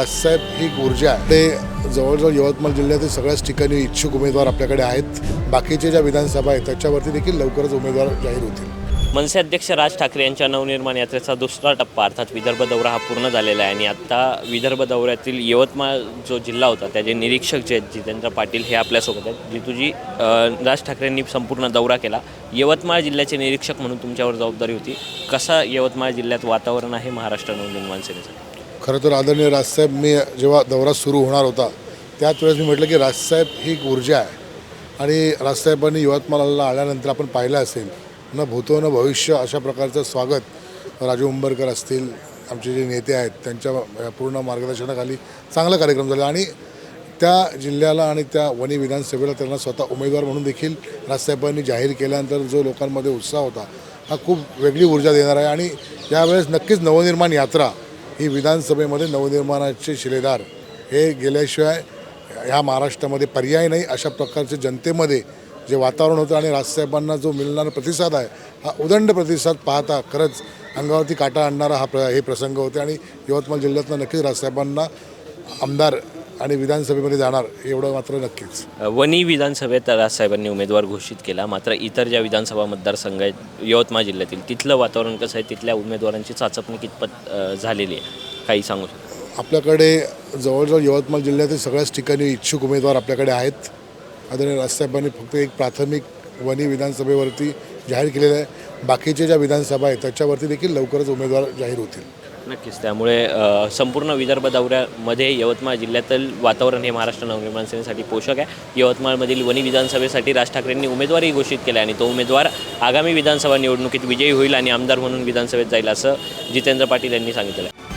साहेब ही ऊर्जा आहे. ते जवळजवळ यवतमाळ जिल्ह्यातील सगळ्याच ठिकाणी इच्छुक उमेदवार आपल्याकडे आहेत. बाकीचे ज्या विधानसभा आहेत त्याच्यावरती देखील लवकरच उमेदवार जाहीर होतील. मनसे अध्यक्ष राज ठाकरे यांच्या नवनिर्माण यात्रेचा दुसरा टप्पा अर्थात विदर्भ दौरा हा पूर्ण झालेला आहे. आणि आत्ता विदर्भ दौऱ्यातील यवतमाळ जो जिल्हा होता त्याचे निरीक्षक जे आहेत जितेंद्र पाटील हे आपल्यासोबत आहेत. जितूजी राज ठाकरेंनी संपूर्ण दौरा केला. यवतमाळ जिल्ह्याचे निरीक्षक म्हणून तुमच्यावर जबाबदारी होती. कसा यवतमाळ जिल्ह्यात वातावरण आहे महाराष्ट्र नवनिर्माण सेनेचं? खरं तर आदरणीय राजसाहेब मी जेव्हा दौरा सुरू होणार होता त्याच वेळेस मी म्हटलं की राजसाहेब ही एक ऊर्जा आहे. आणि राजसाहेबांनी यवतमाळला आल्यानंतर आपण पाहिलं असेल न भूतो न भविष्य अशा प्रकारचं स्वागत राजू उंबरकर असतील आमचे जे नेते आहेत त्यांच्या पूर्ण मार्गदर्शनाखाली चांगला कार्यक्रम झाला. आणि त्या जिल्ह्याला आणि त्या वणी विधानसभेला त्यांना स्वतः उमेदवार म्हणून देखील राजसाहेबांनी जाहीर केल्यानंतर जो लोकांमध्ये उत्साह होता हा खूप वेगळी ऊर्जा देणार आहे. आणि यावेळेस नक्कीच नवनिर्माण यात्रा ही विधानसभेमध्ये नवनिर्माणाचे शिलेदार. हे गेल्याशिवाय ह्या महाराष्ट्रामध्ये पर्याय नाही अशा प्रकारचे जनतेमध्ये जे वातावरण होतं आणि राजसाहेबांना जो मिळणारा प्रतिसाद आहे हा उदंड प्रतिसाद पाहता खरंच अंगावरती काटा आणणारा हा प्र हे प्रसंग होते. आणि यवतमाळ जिल्ह्यातनं नक्कीच राजसाहेबांना आमदार आणि विधानसभेमध्ये जाणार एवढं मात्र नक्कीच. वणी विधानसभेत राजसाहेबांनी उमेदवार घोषित केला. मात्र इतर ज्या विधानसभा मतदारसंघ आहेत यवतमाळ जिल्ह्यातील तिथलं वातावरण कसं आहे? तिथल्या उमेदवारांची चाचपणी कितपत झालेली आहे? काही सांगू शकता? आपल्याकडे जवळजवळ यवतमाळ जिल्ह्यातील सगळ्याच ठिकाणी इच्छुक उमेदवार आपल्याकडे आहेत. आदरणीय राजसाहेबांनी फक्त एक प्राथमिक वणी विधानसभेवरती जाहीर केलेलं आहे. बाकीचे ज्या विधानसभा आहेत त्याच्यावरती देखील लवकरच उमेदवार जाहीर होतील. नक्कीच. त्यामुळे संपूर्ण विदर्भ दौऱ्यामध्ये यवतमाळ जिल्ह्यातील वातावरण हे महाराष्ट्र नवनिर्माण सेनेसाठी पोषक आहे. यवतमाळमधील वणी विधानसभेसाठी राज ठाकरेंनी उमेदवारही घोषित केला आणि तो उमेदवार आगामी विधानसभा निवडणुकीत विजयी होईल आणि आमदार म्हणून विधानसभेत जाईल असं जितेंद्र पाटील यांनी सांगितलं. आहे